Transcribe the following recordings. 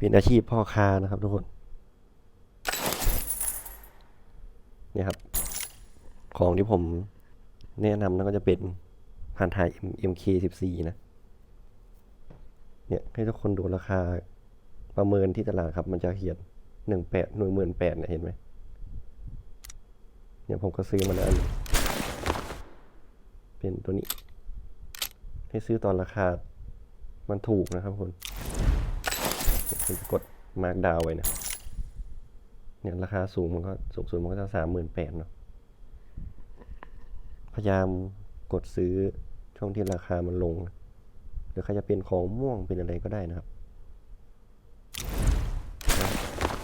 เป็นอาชีพพ่อค้านะครับทุกคนเนี่ยครับ ของที่ผมแนะนำนั่นก็จะเป็นผ่านทาย MK14 นะ เนี่ยให้ทุกคนดูราคาประเมินที่ตลาดครับ มันจะเขียนหนึ่งแปดหนึ่งหมื่นแปดเนี่ยเห็นไหมเนี่ยผมก็ซื้อมาแล้วอันหนึ่งเป็นตัวนี้ ให้ซื้อตอนราคา มันถูกนะครับคุณ จะกดมาร์กดาวไว้นะเนี่ยราคาสูงมันก็สูงสุดมันก็จะสามหมื่นแปดเนาะพยายามกดซื้อช่วงที่ราคามันลง หรือใครจะเป็นของม่วงเป็นอะไรก็ได้นะครับ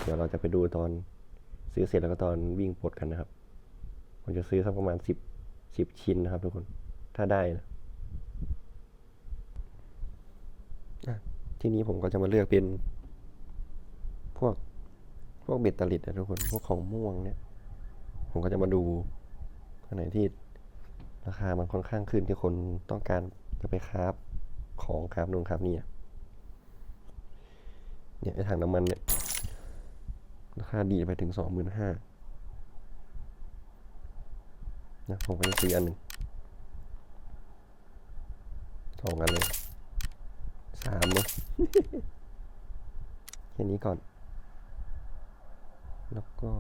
เดี๋ยวเราจะไปดูตอนซื้อเสร็จแล้วก็ตอนวิ่งปลดกันนะครับ ผมจะซื้อสักประมาณสิบสิบชิ้นนะครับทุกคนถ้าได้นะทีนี้ผมก็จะมาเลือกเป็น พวกพวกเบ็ดตลิดนะทุกคนพวกของม่วงเนี่ยผมก็จะมาดูอันไหนที่ราคามันค่อนข้างขึ้นที่คนต้องการจะไปคราฟของคราฟนู่นคราฟนี่เนี่ยไอถังน้ำมันเนี่ยราคาดีไปถึงสองหมื่นห้านะผมก็จะซื้ออันหนึ่งสองอันเลยสามเนอะแค่นี้ก่อน แล้วก็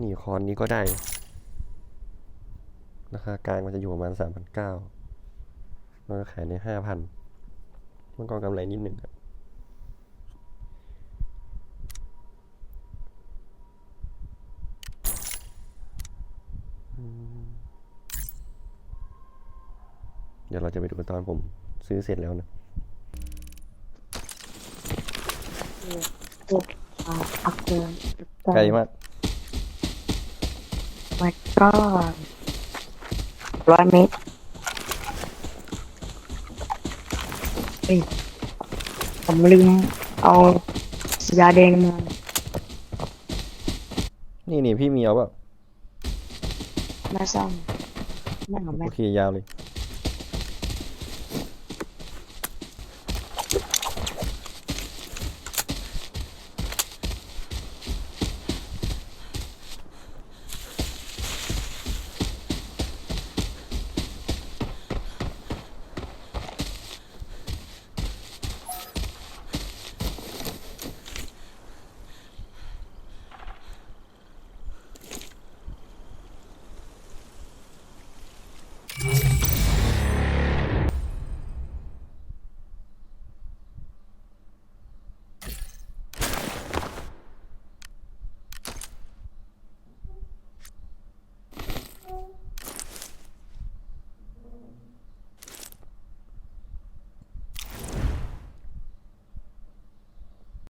นี่คอนนี้ก็ได้ ราคากลางมันจะอยู่ประมาณสามพันเก้าเราจะขายในห้าพันมันก็กำไรนิดหนึ่งเดี๋ยวเราจะไปดูตอนผมซื้อเสร็จแล้วนะ อ่าอักเดินไกลมากมันก็ร้อยเมตรเฮ้ยผมลืมเอายาแดงมานี่นี่พี่มีเอาแบบมาซ่อมนั่งกับแม่ โอเคยาวเลย